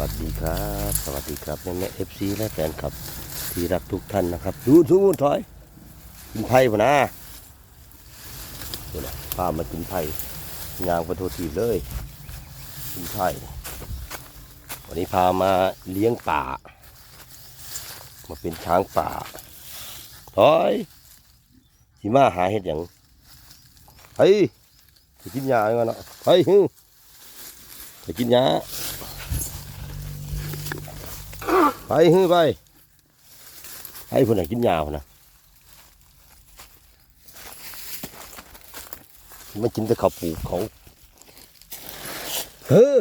วัสดีครับ สวัสดีครับแม่แม่เอฟซีและแฟนคลับ ที่รักทุกท่านนะครับ ดูทุกถอยกินไผ่ปะนะดูนะพามากินไผ่ยางประโททีเลยกินไผ่วันนี้พามาเลี้ยงป่า มาเป็นช้างป่าถอยสิมาหาเห็ดอย่างเฮ้ยไปกินยาก่อนเนาะเฮ้ยไปกินยา ไปฮื้อไป ให้คนไหนกินยาวนะไม่กินแต่ข้าวปลูกเขาเฮ้อ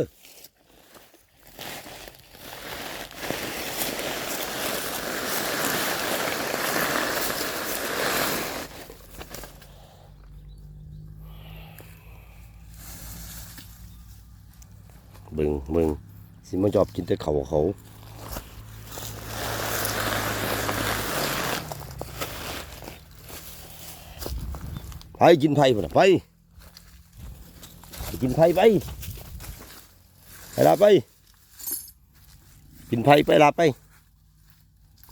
เบึงเบึงสิมาจอบกินแต่เขาเขา ไปกินไผ่พุ่นไปไปกินไผ่ไปไปลาไป กินไผ่ไปลาไป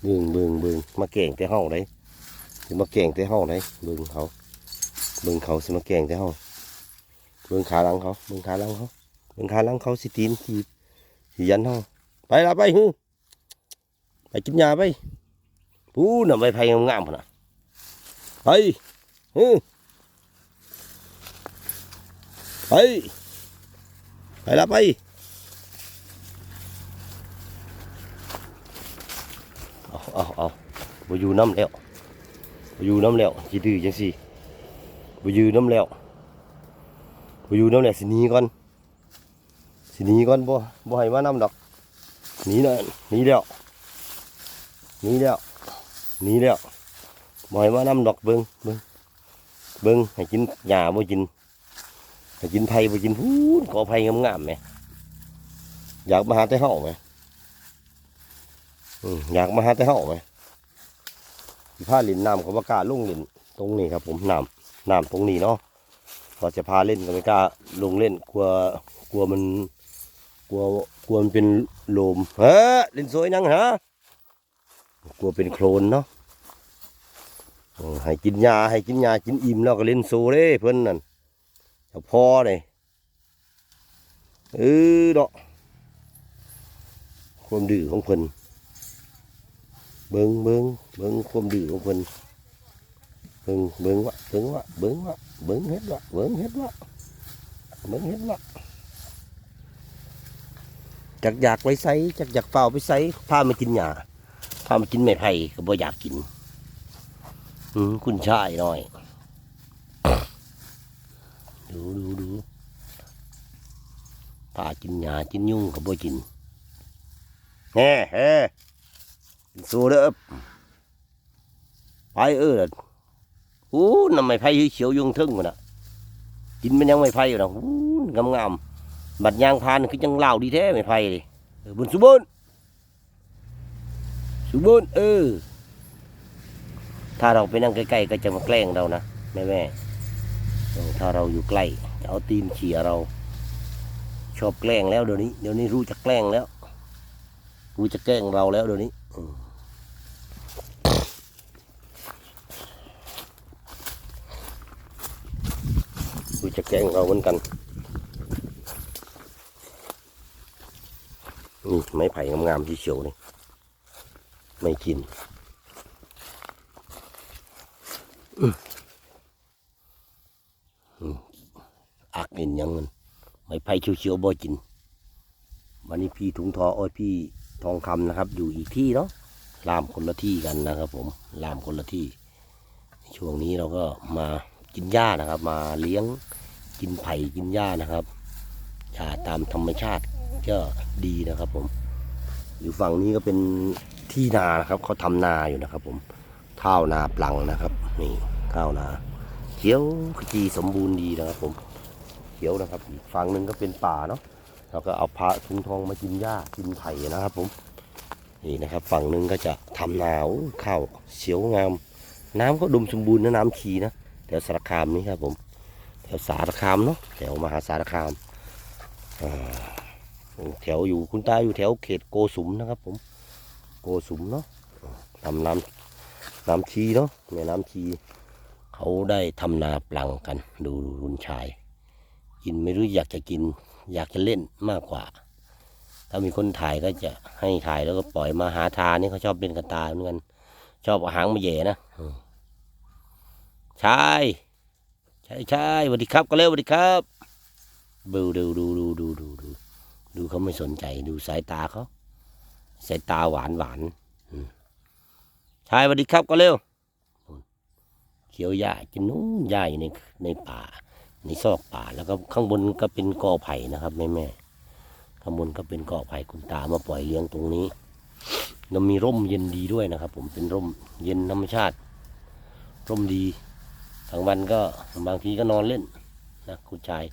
เบิ่งเบิ่งเบิ่งมาแก่งแต่ห้องเลยสิมาแก่งแต่ห้องเลยเบิ่งเขาเบิ่งเขาสิมาแก่งแต่ห้องเบิ่งขาหลังเขาเบิ่งขาหลังเขาเบิ่งขาหลังเขาสิตีนขีดสิยันห้องไปลาไปฮึไปกินยาไปปูน่ะใบไผ่งามๆพุ่นน่ะไปฮึ ไป ไปละไป เอาเอาเอาบอยู่น้ำแล้วบอยู่น้ำแล้วจีดื้อจังสิบอยู่น้ำแล้วบอยู่น้ำแล้วสินีก่อนสินีก่อนบ่บ่ให้มาน้ำดอกหนีน่ะหนีแล้วหนีแล้วหนีแล้วบ่ให้มาน้ำดอกเบิ่งเบิ่งเบิ่งให้กินหญ้าบ่กิน กินไผ่ไปกินพูนกอไผ่งามๆไหมอยากมาหาแต่เห่าไหมอยากมาหาแต่เห่าไหมผ้าลินน้ำก็บ่กล้าลงล่นตรงนี้ครับ ผมน้ำน้ำตรงนี้เนาะพอจะพาเล่นก็ไม่กล้าลงเล่นกลัวกลัวมันกลัวกลัวมันเป็นโลมเฮ้เล่นสวยนังฮะกลัวเป็นโคลนเนาะให้กินยาให้กินยากินอิ่มแล้วก็เล่นโซเด้เพิ่อนนั่น พอเลยเออดอกความดื้อของเพิ่นเบิงเบิงเบิงความดื้อของเพิ่นเบิงเบิงวะเบิงวะเบิงวะเบิงเฮ็ดวะเบิงเฮ็ดวะเบิงเฮ็ดวะจักอยากไว้ใส่จักอยากเฝ้าไปใส่พามากินหญ้าพามากินไม้ไผ่ก็บ่อยากกิน อืมคุณชายหน่อย ดูดูดู ปลากินหญ้ากินยุ่งก็บ่กินแฮ่แฮ่สู้เด้อไปเอออู้น้ำไม้ไผ่เขียวยุงทึ่งมันน่ะกินมันยังไม้ไผ่อยู่นะอู้งามงามๆบัดยางพานคือจังเล่าดีแท้ไม้ไผ่เลยบุญสุบุญสุบุญเออ ถ้าเราไปนั่งใกล้ๆก็จะมาแกล้งเรานะแม่แม่ถ้าเราอยู่ใกล้จะเอาตีนเขี่ยเรา ชอบแกล้งแล้วเดี๋ยวนี้ เดี๋ยวนี้รู้จะแกล้งแล้ว รู้จะแกล้งเราแล้วเดี๋ยวนี้รู้จะแกล้งเราเหมือนกันนี่ไม้ไผ่งามๆที่เฉียวนี่ไม่กินอักเห็นยังมัน ไม่ไผ่เขียวๆบ่กิน วันนี้พี่ถุงทอโอ้ยพี่ทองคำนะครับ อยู่อีกที่เนาะลามคนละที่กันนะครับ ผมลามคนละที่ ช่วงนี้เราก็มากินหญ้านะครับ มาเลี้ยงกินไผ่กินหญ้านะครับหญ้าตามธรรมชาติก็ดีนะครับ ผม อยู่ฝั่งนี้ก็เป็นที่นานะครับเขาทำนาอยู่นะครับ ผมข้าวนาปลังนะครับ นี่ข้าวนาเขียวขจีสมบูรณ์ดีนะครับผม เขียวนะครับ อีกฝั่งหนึ่งก็เป็นป่าเนาะเราก็เอาพระทุงทองมากินหญ้ากินไผ่นะครับผมนี่นะครับ ฝั่งหนึ่งก็จะทำนาข้าวเขียวงาม น้ำก็ดุมสมบูรณ์นะน้ำขีนะแถวสารคามนี่ครับผมแถวสารคามเนาะแถวมหาสารคามแถวอยู่คุณตาอยู่แถวเขตโกสุมนะครับ ผม โกสุมเนาะทำน้ำน้ำชีเนาะแม่น้ำชีเขาได้ทำนาปลังกัน ดูรุนชาย กินไม่รู้อยากจะกิน อยากจะเล่นมากกว่า ถ้ามีคนถ่ายก็จะให้ถ่ายแล้วก็ปล่อยมาหาทานี่เขาชอบเล่นกันตาเหมือนกันชอบอาหางมาแย่นะอืมชายชายชายสวัสดีครับก็เร็วสวัสดีครับดูดูดูดูดูดูดูดูเขาไม่สนใจดูสายตาเขาสายตาหวานหวานอืมชายสวัสดีครับก็เร็วเขียวหญ้ากินนู้นหญ้าอยู่ในในป่า นซอกป่าแล้วก็ข้างบนก็เป็นกอไผ่นะครับแม่แม่ข้างบนก็เป็นกอไผ่คุณตามาปล่อยเลี้ยงตรงนี้แล้วมีร่มเย็นดีด้วยนะครับ ผมเป็นร่มเย็นธรรมชาติ ร่มดีกลางวันก็บางทีก็นอนเล่นนะคุณชาย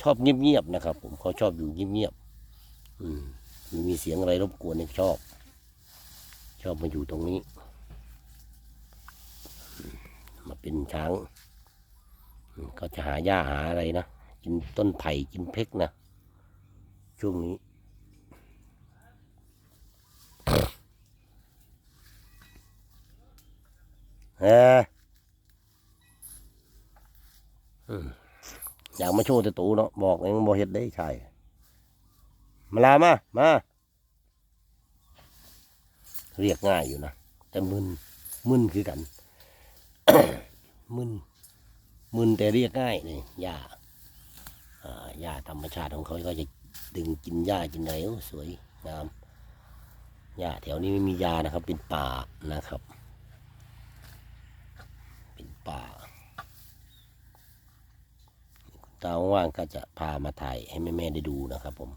ชอบเงียบๆนะครับ ผมเขาชอบอยู่เงียบๆอืมไม่มีเสียงอะไรรบกวนเนี่ยชอบ ชอบมาอยู่ตรงนี้ มาเป็นช้าง อืมก็จะหาหญ้าหาอะไรนะ กินต้นไผ่กินเพกนะ ช่วงนี้ เอออืมอยากมาโชว์แตะตูเนาะบอกเองบ่เฮ็ดได้ใช่มาลามา มา เรียกง่ายอยู่นะ แต่มึนมึนคือกัน มึน มึนแต่เรียกง่ายนี่หญ้าหญ้าธรรมชาติของเขาก็จะดึงกินหญ้ากินอะไรโอ้สวยงามหญ้าแถวนี้ไม่มียานะครับ เป็นป่านะครับ เป็นป่าตาว่างก็จะพามาถ่ายให้แม่ๆได้ดูนะครับผม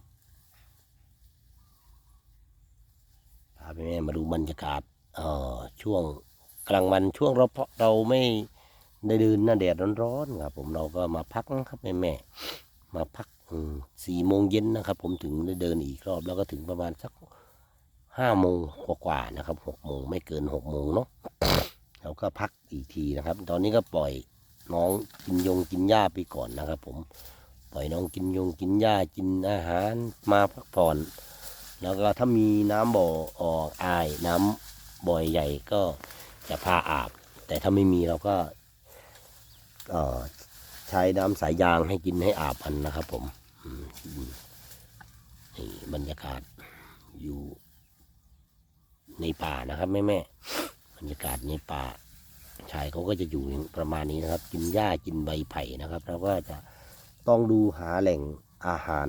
พาแม่ๆมาดูบรรยากาศเอ่อช่วงกลางวันช่วงเราเราไม่ ได้เดินหน้าแดดร้อนๆครับ ผมเราก็มาพักนะครับแม่แม่มาพักสี่โมงเย็นนะครับ ผมถึงได้เดินอีกรอบแล้วก็ถึงประมาณสักห้าโมงกว่าๆนะครับหกโมงไม่เกินหกโมงเนาะเราก็พักอีกทีนะครับ ตอนนี้ก็ปล่อยน้องกินยงกินหญ้าไปก่อนนะครับ ผมปล่อยน้องกินยงกินหญ้ากินอาหารมาพักผ่อน แล้วก็ถ้ามีน้ำบ่อออกอายน้ำบ่อยใหญ่ก็จะพาอาบ แต่ถ้าไม่มีเราก็ เอ่อใช้น้ำสายยางให้กินให้อาบมันนะครับ ผมนี่บรรยากาศอยู่ในป่านะครับแม่แม่บรรยากาศในป่า ชายเขาก็จะอยู่ประมาณนี้นะครับ กินหญ้ากินใบไผ่นะครับ แล้วก็จะต้องดูหาแหล่งอาหาร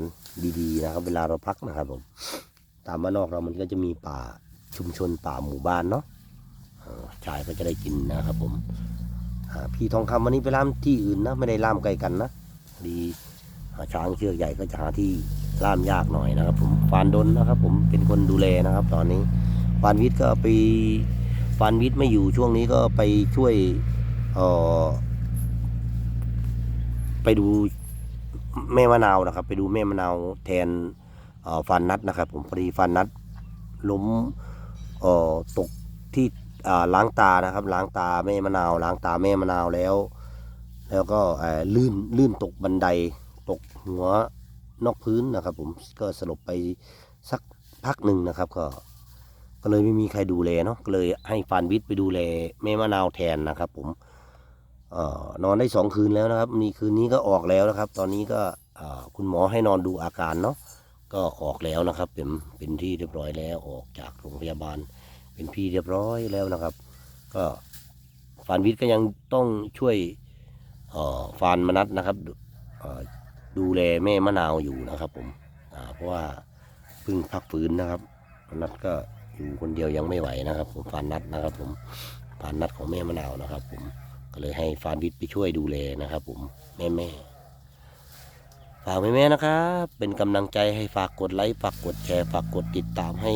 ดีๆนะครับ เวลาเราพักนะครับผมตามบ้านนอกเรามันก็จะมีป่าชุมชนป่าหมู่บ้านเนาะชายก็จะได้กินนะครับผม พี่ทองคำวันนี้ไปล่ามที่อื่นนะ ไม่ได้ล่ามไกลกันนะดีอ่าช้างเชือกใหญ่ก็จะหาที่ล่ามยากหน่อยนะครับ ผมฟานดนนะครับ ผมเป็นคนดูแลนะครับ ตอนนี้ฟานวิทย์ก็ไปฟานวิทย์ไม่อยู่ช่วงนี้ก็ไปช่วยเอ่อไปดูแม่มะนาวนะครับ ไปดูแม่มะนาวแทนฟันนัดนะครับ ผมพอดีฟันนัดล้มตกที่ ล้างตานะครับ ล้างตาแม่มะนาว ล้างตาแม่มะนาวแล้ว แล้วก็ลื่นลื่นตกบันไดตกหัวนอกพื้นนะครับ ผมก็สลบไปสักพักหนึ่งนะครับ ก็ก็เลยไม่มีใครดูแลเนาะก็เลยให้ฟานวิทย์ไปดูแลแม่มะนาวแทนนะครับ ผมออนอนได้สองคืนแล้วนะครับนี่คืนนี้ก็ออกแล้วนะครับ ตอนนี้ก็คุณหมอให้นอนดูอาการเนาะก็ออกแล้วนะครับ เป็นเป็นที่เรียบร้อยแล้วออกจากโรงพยาบาล เป็นพี่เรียบร้อยแล้วนะครับ ก็ฟานวิทย์ก็ยังต้องช่วยออฟานมนัดนะครับดูเอ่อดูแลแม่มะนาวอยู่นะครับผมเพราะว่าเพิ่งพักฟื้นนะครับมนัดก็อยู่คนเดียวยังไม่ไหวนะครับ ผมฟานนัดนะครับ ผมฟานนัดของแม่มะนาวนะครับ ผมก็เลยให้ฟานวิทย์ไปช่วยดูแลนะครับ ผมแม่แม่ๆฝากแม่ๆนะครับ เป็นกำลังใจให้ฝากกดไลค์ ฝากกดแชร์ ฝากกดติดตามให้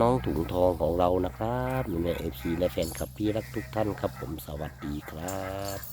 น้องถุงทองของเรานะครับแม่เอฟซีและแฟนคลับพี่รักทุกท่านครับผมสวัสดีครับ